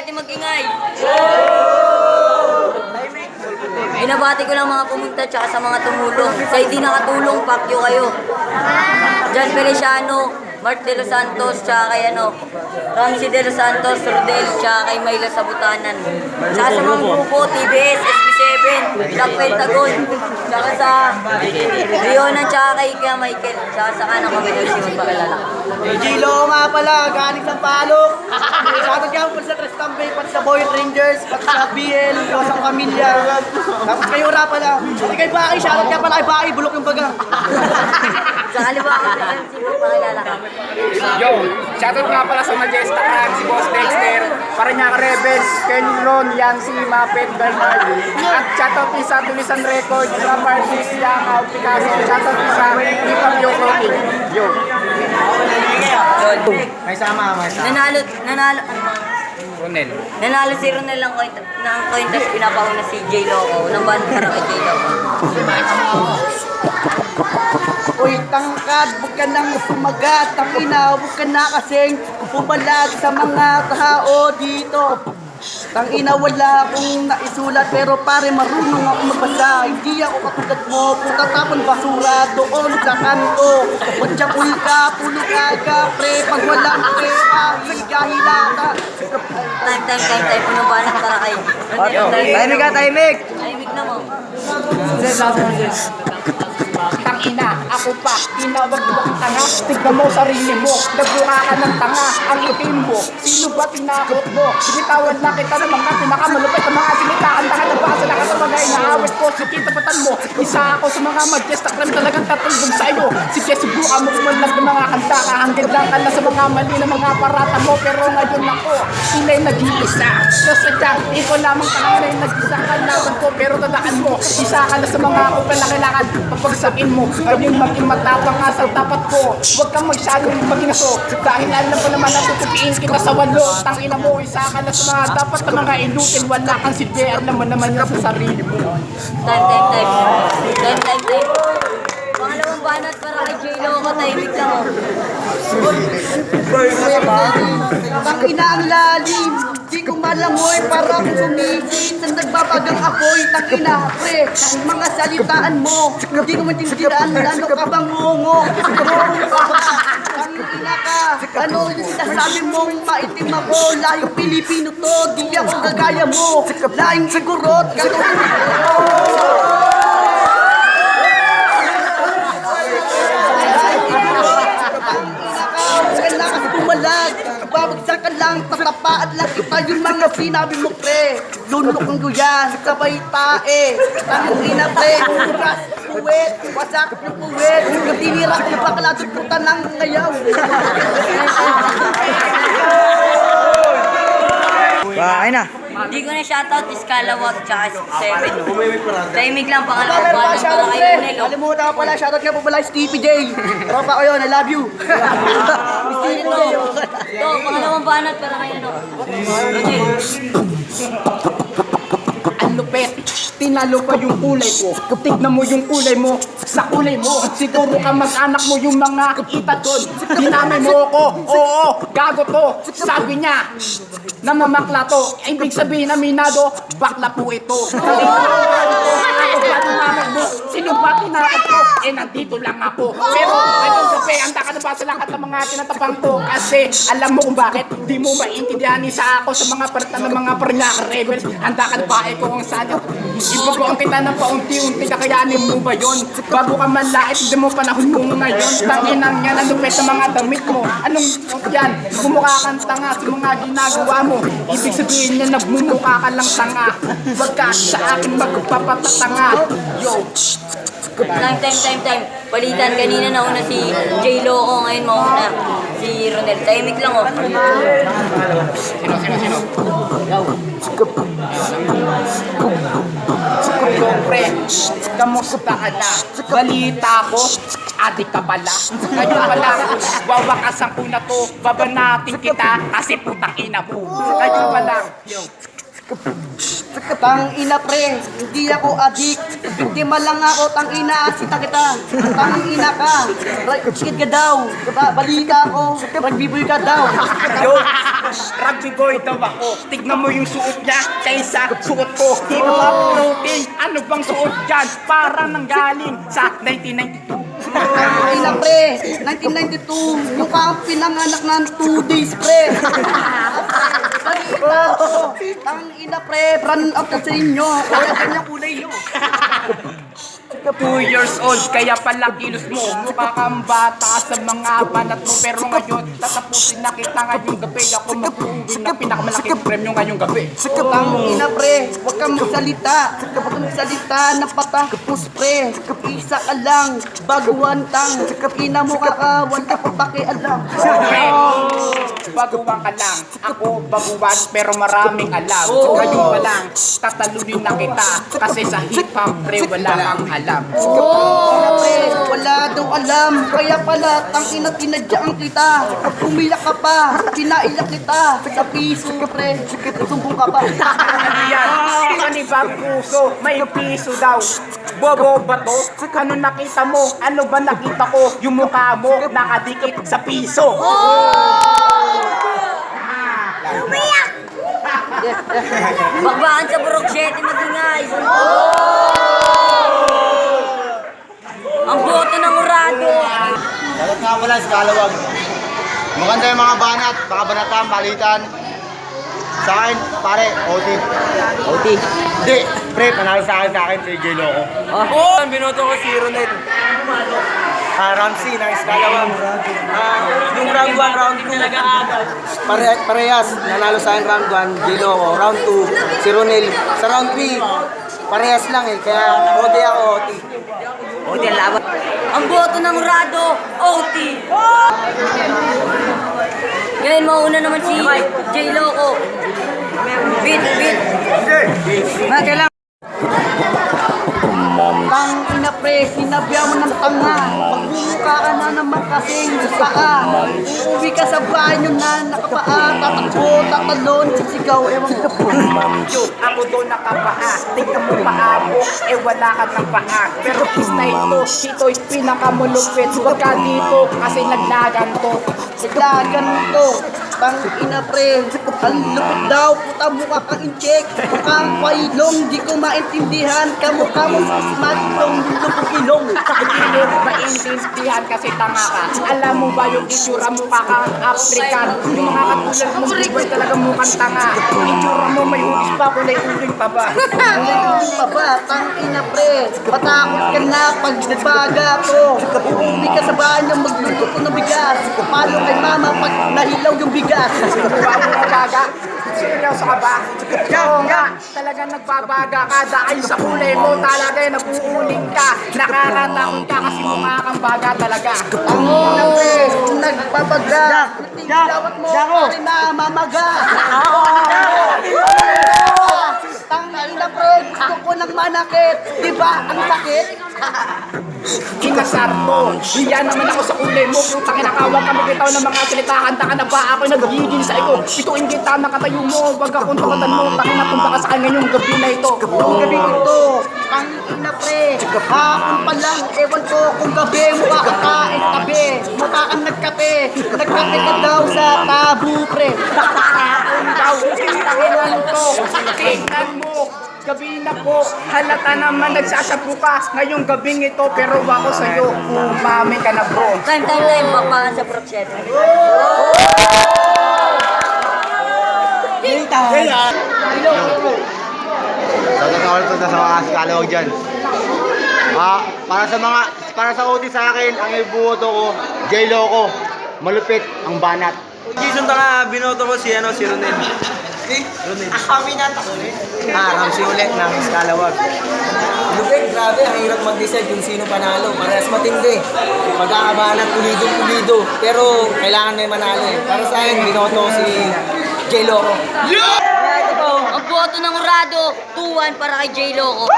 kahit mag-ingay. Binabati ko lang mga pumunta tsaka sa mga tumulong. Sa hindi nakatulong, pakyo kayo. John Feliciano, Mark De Los Santos, tsaka kay ano, Ramsey De Los Santos, Rodel, tsaka kay Mayla Sabutanan. Tsaka sa mga grupo, TBS, SB7, Black Pentagon, tsaka sa Leonan, tsaka kay Kaya Michael, tsaka sa kanang kami na si Gilo nga pala, galing sa palok. Sabi ka, kung sa Trestam Rangers, pati sa BL, sa pamilya. Tapos kayo ra pala. Pati kay Baki, shoutout ka pala kay Baki, bulok yung baga. Sa kaliwa ko sa MC magpakilala. Yo, shoutout nga pala sa Majesta Clan, si Boss Dexter, Parañaca Rebels, Ken Ron, Yancy, Mapet, Bernard, at shoutout din sa Tulisan Records, Rap Artist, Yang, Picasso, shoutout din sa Hip Hop Yo. Yo. May sama, may sama. Nanalo, nanalo, ano? Ronel. Nanalo si Ronel ng coin, ng coin tapos pinapauna si J Loco. Nang band para kay J Loco. Uy, tangkad, huwag ka nang sumagat. Tangina, huwag ka na kasing pumalag sa mga tao dito. Tangina, wala akong naisulat pero pare marunong ako magbasa. Hindi ako katulad mo, puta tapon basura doon sa kanto. Magtsakoy ka, pulo ka pre. Pag walang pera, higahila ka. Time, time, time, time. Puno ba na para kay Ronel? Tahimik ka, tahimik. Tahimik na mo. Tangina, ako pa, tinawag mo ang tanga, tignan mo sarili mo, nagbuka ka ng tanga, ang itim mo, sino ba tinakot mo? Sinitawan na kita ng mga pinakamalupit ng mga sinitaan, taka na basa na ka sa mga inaawit ko, sige tapatan mo, isa ako sa mga majestic lang talagang tatulog sa iyo, sige subukan mo umalag ng mga kanta, kahanggan lang ka na sa mga mali na mga parata mo, pero ngayon ako, sila yung nag-iisa, so sadyang, ikaw lamang talaga na yung nag-isa ka laban ko, pero tandaan mo, isa ka na sa mga ako na kailangan papagsakin mo, ayun maging matapang nga sa tapat ko, huwag kang masyadong maging aso, dahil alam pa naman na tutupiin kita sa walo, tangina mo, isa ka na sa mga dapat na mga ilutin, wala kang silbi, alam mo naman yan sa sarili mo. Time, time, time. Time, time, time. Pangalawang banat para kay J Loco. Tahimik na mo. Tangina ang lalim, di ko malangoy para akong sumisit sa nagbabagang apoy. Tangina, pre, mga salitaan mo, di ko maintindihan, ano ka bang ngongo? Tangina ka, ano yung sinasabi mong maitim ako, lahing Pilipino to, di ako gagaya mo, lahing sigurot, katulad Kailangan bumalag. Babagsak ka lang, tatapaan lang kita yung mga sinabi mo, pre. Lunok ang guyan, sabay tae. Tanong ina, pre. Uras, puwet, wasak yung puwet. Yung tinira ko bakla, tututan ng ngayaw. Bahay na. Hindi ko na shoutout is Kalawag tsaka 7. Tahimik lang pangalawang Meron pa, banat para shoutout, kay pre. Ronel. oh. Kalimutan ko pala, shoutout nga po pala Stevie J. Tropa ko yun, I love you. Stevie J. Ito, pangalawang banat para kay ano. Ang lupet, tinalo pa yung kulay ko. Tignan mo yung kulay mo, sa kulay mo. Siguro ka mag-anak mo yung mga kita doon. Dinamay mo ako, oo, gago to. Sabi niya, namamakla to. Ibig sabihin na minado, bakla po ito. Ba tumamag mo? Sino ba tinakot ko? Eh, nandito lang ako. Pero, ito sabi, handa ka na ba sa lahat ng mga tinatapang ko? Kasi, alam mo kung bakit di mo maintindihan isa ako sa mga parta ng mga parnyaka rebels. Handa ka na ba eh kung saan ibabaon kita ng paunti-unti kakayanin mo ba yun? Bago ka manlait, hindi mo panahon mo ngayon. Tanginang yan, ang lupit ng mga damit mo. Anong yan? Kumukha kang tanga sa mga ginagawa mo. Ibig sabihin niya, nagmumukha ka lang tanga. Huwag ka sa akin magpapatatanga. Yo, Time, time, time, time. Palitan, kanina nauna si J Loco, ngayon mauna si Ronel. Tahimik lang oh. Sino, sino, sino? Siyempre, kamusta ka na? Balita ko, adik ka pala. Ngayon pala, wawakasan ko na to, babanatin kita, kasi putang ina mo. Ngayon pa lang, yo. Tang ina pre, hindi ako adik. Hindi man lang ako tang ina, asita kita. Tang ina ka. Shit ka daw. Ba- Balita ako. Boy ka daw. Yo, rugby boy daw ako. Tignan mo yung suot niya, sa isa, suot ko. Hip hop, floating, ano bang suot dyan? Parang nanggaling sa 1992. Ay na pre, 1992, yung kang pinanganak ng 2 days pre. Ang ina pre, run up sa inyo. Kaya kanya kulay nyo. 2 years old, kaya pala kilos mo. Mukha kang bata sa mga banat mo. Pero ngayon, tatapusin na kita ngayong gabi. Ako mag-uwi na pinakamalaking premyo ngayong gabi. Ang ina pre, huwag kang magsalita. Huwag kang magsalita na patapos pre. Isa ka lang, baguhan tang. Ina mo ka ka, wala ka pakialam. Baguhan ka lang. Ako baguhan pero maraming alam. Ngayon pa lang, tatalunin na kita. Kasi sa hip-hop pre, wala kang alam. Ina pre, wala daw alam. Kaya pala, tang ina tinadyaan kita. Umiyak ka pa, pinaiyak kita. Sa piso pre, sumbong ka pa. Ano yan? Kanibang puso, may piso daw. Bobo ba to? Ano nakita mo? Ano ba nakita ko? Yung mukha mo nakadikit sa piso. Bakbakan sa Burok 7, magingay. Ang boto ng urado. Dapat nga pala sa Kalawag. Maganda yung mga banat, mga banatan, palitan. Sa akin, pare, OT. OT. Hindi, pre, panalo sa akin, sa akin, si J Loco. Oo, oh, binoto ko si Ronel. Ah, Ramsey, ng Kalawag. Ah, yung round 1, round 2. Pare, parehas, nanalo sa akin round 1, J Loco. Round 2, si Ronel. Sa round 3, parehas lang eh, kaya OT ako, OT. OT ang laban. Ang boto ng urado, OT. Ngayon, mauna naman si J Loco. Beat, beat. Mga kailangan. Tang ina pre, sinabihan mo ng tanga. Magbuka ka na naman kasing paa. Uuwi ka sa bahay nyo na nakapaa. Tatakbo, tatalon, sisigaw, ewan ko. Yo, ako doon nakapaha. Tingnan mo paa mo, eh wala ka ng paa. Pero pista ito, ito'y pinakamulupit. Baka dito, kasi naglagan to. Sigla ganito. Tang ina pre, ang lupit daw, puta mukha kang incheck. Mukhang pailong, di ko maintindihan. Kamukha mo sa smartphone, lupok ilong. Hindi mo maintindihan kasi tanga ka. Alam mo ba yung itsura mo ka kang African? Yung mga katulad mo, di ba talaga mukhang tanga? Itsura mo may ulis pa, kulay uling pa ba? Ano pa ba? Tang ina pre, matakot ka na pag nagbaga ko. Uuwi ka sa bahay nyo, magluluto ng bigas. Palo kay mama pag nahilaw yung bigas. Bago ka baga? Seryoso ka ba? Oo nga, talaga nagbabaga ka dahil sa kulay mo talaga yung nag-uuling ka. Nakakatakot ka kasi mukha kang baga talaga. Ang ina pre, nagbabaga. Natigilawat mo, pare na mamaga. Tang ina pre, gusto ko ng manakit. Di ba ang sakit? Inasar mo. Hiya naman ako sa kulay mo. Puta kinakawag ka magbitaw ng mga salita. Handa ka na ba? Ako'y nagigil sa iyo. Ito ang kita nakatayo mo. Wag akong tukatan mo. Takin na punta ka sa akin ngayong gabi na ito. Ang gabi ito, ang ina pre, hapon pa lang, ewan ko kung gabi mo kakakain tabi, mukha kang nagkape, nagkape ka daw sa tabu pre. Ang daw. Takinan to. Tingnan mo. Gabi na po, halata naman nagsasapo ka ngayong gabing ito pero ako sa'yo, umami ka na bro. Time, time, time. Sa Burok 7. Dapat nga ulit na sa mga Kalawag dyan. Ah, para sa mga, para sa OT sa akin, ang ibuboto ko, J Loco. Malupit ang banat. Jason Tanga, binoto ko si, ano, si Ronel. Ah, Ramsey ulit ng Kalawag. Lupit, grabe, ang hirap mag-decide kung sino panalo. Parehas matindi. Magkakabalan, pulido-pulido. Pero kailangan may manalo eh. Para sa akin, binoto si J. Loco. Ang boto ng urado, 2-1 para kay J Loco.